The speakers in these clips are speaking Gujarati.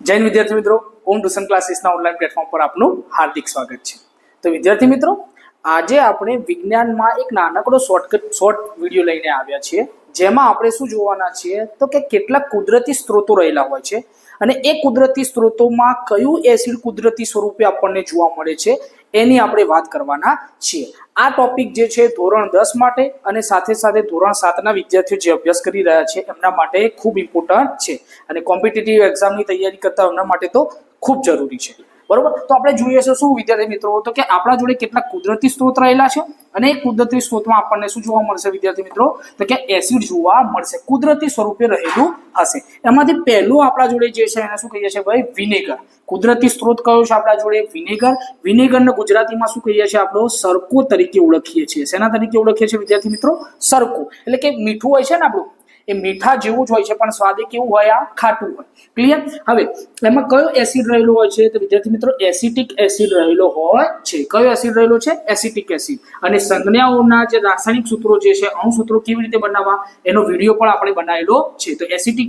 જૈન વિદ્યાર્થી મિત્રો. ઓમ ટ્યુશન ક્લાસીસના ઓનલાઈન પ્લેટફોર્મ પર આપનું હાર્દિક સ્વાગત છે. તો વિદ્યાર્થી મિત્રો, આજે આપણે વિજ્ઞાનમાં એક નાનકડો શોર્ટકટ શોર્ટ વીડિયો લઈને આવ્યા છીએ. જેમાં આપણે શું જોવાના છીએ? તો કે કેટલાક કુદરતી સ્ત્રોતો રહેલા હોય છે. અને એ કુદરતી સ્ત્રોતોમાં કયું એસિડ કુદરતી સ્વરૂપે આપણને જોવા મળે છે? એની આપણે વાત કરવાના છીએ. આ ટોપિક જે છે ધોરણ દસ માટે અને સાથે સાથે ધોરણ સાતના વિદ્યાર્થીઓ જે અભ્યાસ કરી રહ્યા છે, એમના માટે ખૂબ ઇમ્પોર્ટન્ટ છે. અને કોમ્પિટિટિવ એક્ઝામની તૈયારી કરતા એમના માટે તો ખૂબ જરૂરી છે. બરોબર? તો આપણે જોઈએ છે શું, વિદ્યાર્થી મિત્રો? તો કે આપણા જોડે કેટલાક કુદરતી સ્ત્રોત રહેલા છે અને એ કુદરતી સ્ત્રોતમાં આપણને શું જોવા મળશે, વિદ્યાર્થી મિત્રો? તો કે એસિડ જોવા મળશે, કુદરતી સ્વરૂપે રહેલું હશે. એમાંથી પહેલું આપણા જોડે જે છે એને શું કહીએ છીએ ભાઈ? વિનેગર. કુદરતી સ્ત્રોત કયો છે આપણા જોડે? વિનેગર. વિનેગરને ગુજરાતીમાં શું કહીએ છીએ આપણો? સરકો તરીકે ઓળખીએ છીએ. શેના તરીકે ઓળખીએ છીએ વિદ્યાર્થી મિત્રો? સરકો એટલે કે મીઠું હોય છે ને આપણું? એ મીઠા જેવું જ હોય છે, પણ સ્વાદે કેવું હોય, આ ખાટું હોય. ક્લિયર હવે, એમાં કયો એસિડ રહેલો હોય છે? તો વિદ્યાર્થી મિત્રો એસિટિક એસિડ રહેલો હોય છે. કયો એસિડ રહેલો છે? એસિટિક એસિડ અને સંજ્ઞાઓના જે રાસાયણિક સૂત્રો જે છે, અણુસૂત્રો કેવી રીતે બનાવવા, એનો વીડિયો પણ આપણે બનાવેલો છે. તો એસિટિક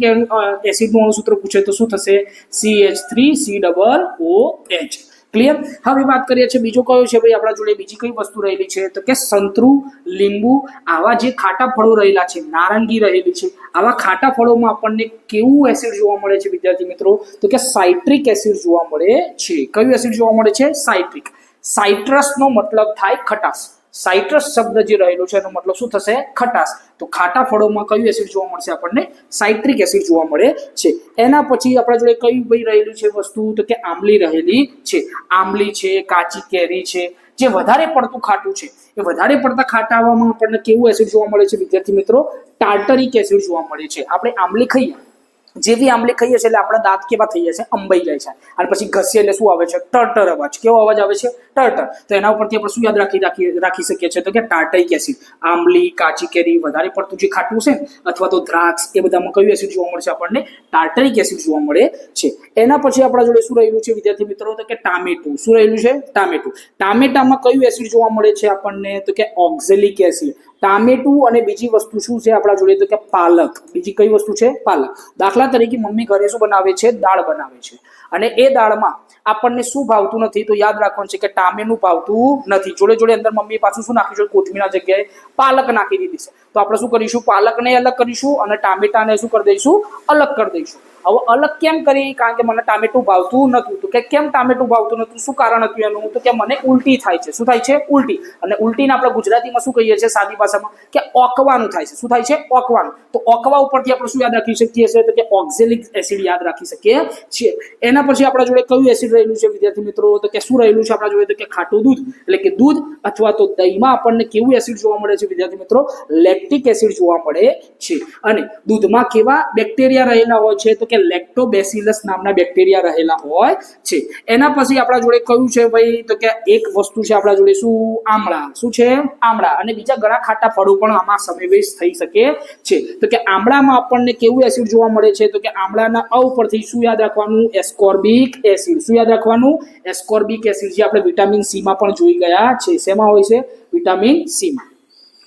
એસિડનું અણુસૂત્ર પૂછે તો શું થશે? C H three C double O H clear હવે વાત કરીએ છીએ બીજો કયો છે ભાઈ? આપણા જોડે બીજી કઈ વસ્તુ રહેલી છે? તો કે સંતરું, લીંબુ, આવા જે ખાટા ફળો રહેલા છે, નારંગી રહેલી છે, આવા ખાટા ફળોમાં આપણને કેવું એસિડ જોવા મળે છે વિદ્યાર્થી મિત્રો? તો કે સાઇટ્રિક એસિડ જોવા મળે છે. કયું એસિડ જોવા મળે છે? સાઇટ્રિક સાઇટ્રસનો મતલબ થાય ખટાશ. સાઇટ્રસ શબ્દ જે રહેલો છે એનો મતલબ શું થશે? ખટાશ. તો ખાટા ફળોમાં કયું એસિડ જોવા મળશે આપણને? સાઇટ્રિક એસિડ જોવા મળે છે. એના પછી આપણા જોડે કયું ભાઈ રહેલું છે વસ્તુ? તો કે આંબલી રહેલી છે. આંબલી છે, કાચી કેરી છે. જે વધારે પડતું ખાટું છે. એ વધારે પડતા ખાટાવામાં આપણને કેવું એસિડ જોવા મળે છે? વિદ્યાર્થી મિત્રો, ટાર્ટરિક એસિડ જોવા મળે છે. આપણે આંબલી ખાઈએ. જેવી આંબલી ખાઈએ છીએ એટલે આપણા દાંત કેવા થઈ જાય છે અંબાઈ જાય છે. અને પછી ઘસીએ એટલે શું આવે છે? ટર્ટર અવાજ. કેવો અવાજ આવે છે? ટર્ટર. તો એના ઉપરથી આપણે શું યાદ રાખી રાખી રાખી શકીએ છીએ? તો કે ટાટાઈક એસિડ. આંબલી, કાચી કેરી વધારે પડતું જે ખાટું છે, અથવા તો દ્રાક્ષ, એ બધામાં કયું એસિડ જોવા મળશે આપણને. ટાર્ટરિક એસિડ જોવા મળે છે. એના પછી આપણા જોડે શું રહેલું છે વિદ્યાર્થી મિત્રો? તો કે ટામેટું. શું રહેલું છે? ટામેટું. ટામેટામાં કયું એસિડ જોવા મળે છે આપણને? તો કે ઓક્ઝેલિક એસિડ. ટામેટું અને બીજી વસ્તુ શું છે આપણા જોડે? તો કે પાલક. બીજી કઈ વસ્તુ છે? પાલક. દાખલા તરીકે મમ્મી ઘરે શું બનાવે છે? દાળ બનાવે છે. અને એ દાળમાં આપણને શું ભાવતું નથી તો યાદ રાખવાનું છે કે ટામેનું ભાવતું નથી. જોડે જોડે અંદર મમ્મી પાછું શું નાખ્યું છે? કોથમીના જગ્યાએ પાલક નાખી દીધી છે. તો આપણે શું કરીશું? પાલકને અલગ કરીશું અને ટામેટાને શું કરી દઈશું? અલગ કરી દઈશું. હવે અલગ કેમ કરી? કારણ કે મને ટામેટું ભાવતું નતું તો કે કેમ ટામેટું ભાવતું નતું શું કારણ હતું એનું? તો કે મને ઉલટી થાય છે. શું થાય છે? ઉલટી. અને ઉલટીને આપણે ગુજરાતીમાં શું કહીએ છીએ? સાદી ભાષામાં કે ઓકવાનું થાય છે. શું થાય છે? ઓકવાનું. તો ઓકવા ઉપરથી આપણે શું યાદ રાખી શકીએ છીએ? તો કે ઓક્ઝેલિક એસિડ યાદ રાખી શકીએ છીએ. એના પછી આપણા જોડે કયું એસિડ રહેલું છે, વિદ્યાર્થી મિત્રો? તો કે શું રહેલું છે આપણા જોડે? તો કે ખાટું દૂધ. એટલે કે દૂધ અથવા તો દહીંમાં આપણને કેવું એસિડ જોવા મળે છે, વિદ્યાર્થી મિત્રો? લેક્ટિક એસિડ જોવા મળે છે. અને દૂધમાં કેવા બેક્ટેરિયા રહેલા હોય છે? તો કે લેક્ટોબેસિલસ નામના બેક્ટેરિયા રહેલા હોય છે. એના પછી આપણા જોડે કયું છે ભાઈ? તો કે એક વસ્તુ છે આપણા જોડે શું? આમળા. શું છે? આમળા. અને બીજા ઘણા ખાટા ફળો પણ આમાં સમાવેશ થઈ શકે છે. તો કે આમળામાં આપણને કેવું એસિડ જોવા મળે છે? તો કે આમળાના અ ઉપરથી શું યાદ રાખવાનું? એસ્કોર્બિક એસિડ શું યાદ રાખવાનું? એસ્કોર્બિક એસિડ જે આપણે વિટામિન સીમાં પણ જોઈ ગયા છે. શેમાં હોય છે? વિટામિન સીમાં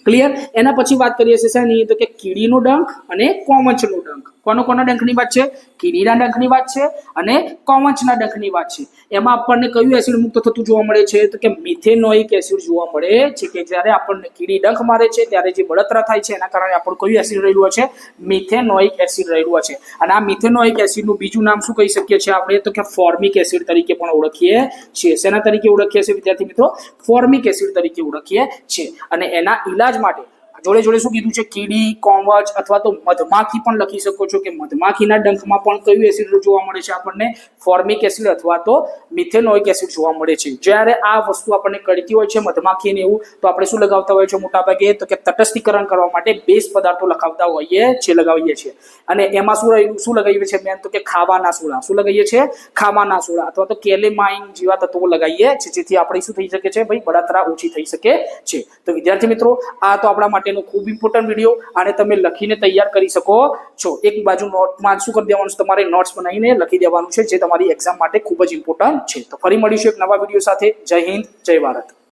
ક્લિયર એના પછી વાત કરીએ છીએ શેની? તો કે કીડીનો ડંખ અને કોમચનો ડંખ. કોનો કોના ડંખની વાત છે? કીડીના ડંખની વાત છે અને કોમચના ડંખની વાત છે. એમાં આપણને કયું એસિડ મુક્ત થતું જોવા મળે છે? તો કે મિથેનોઇક એસિડ જોવા મળે છે કે જ્યારે આપણને કીડી ડંખ મારે છે, ત્યારે જે બળતરા થાય છે, એના કારણે આપણને કયું એસિડ રહેલું છે? મિથેનોઇક એસિડ રહેલું છે. અને આ મિથેનોઇક એસિડનું બીજું નામ શું કહી શકીએ છીએ આપણે? તો કે ફોર્મિક એસિડ તરીકે પણ ઓળખીએ છીએ. શેના તરીકે ઓળખીએ છીએ વિદ્યાર્થી મિત્રો? ફોર્મિક એસિડ તરીકે ઓળખીએ છીએ. અને એના ઈલાજ માટે જોડે જોડે શું કીધું છે? કીડી કોમચ અથવા તો મધમાખી પણ લખી શકો છો કે મધમાખીના ડંખમાં પણ કયું એસિડ જોવા મળે છે આપણને? ફોર્મિક એસિડ અથવા તો મિથેનોઇક એસિડ જોવા મળે છે. જ્યારે આ વસ્તુ આપણને કરતી હોય છે, મધમાખીને એવું, તો આપણે શું લગાવતા હોય છે મોટાભાગે? તો કે તટસ્થીકરણ કરવા માટે બેઝ પદાર્થો લખાવતા હોઈએ છીએ, લગાવીએ છીએ. અને એમાં શું શું લગાવીએ છીએ મેન તો કે ખાવાના સોડા. શું લગાવીએ છીએ? ખાવાના સોડા અથવા તો કેલેમાઇન જેવા તત્વો લગાવીએ છીએ, જેથી આપણે શું થઈ શકે છે? ભાઈ બળતરા ઓછી થઈ શકે છે. તો વિદ્યાર્થી મિત્રો, આ તો આપણા માટે માટેનો ખૂબ ઇમ્પોર્ટન્ટ વીડિયો આને તમે લખીને તૈયાર કરી શકો છો. એક બાજુ નોટમાં શું કરી દેવાનું છે? તમારે નોટ્સ બનાવીને લખી દેવાનું છે, જે તમારી એક્ઝામ માટે ખૂબ જ ઇમ્પોર્ટન્ટ છે. તો ફરી મળીશું એક નવા વીડિયો સાથે. જય હિન્દ, જય ભારત.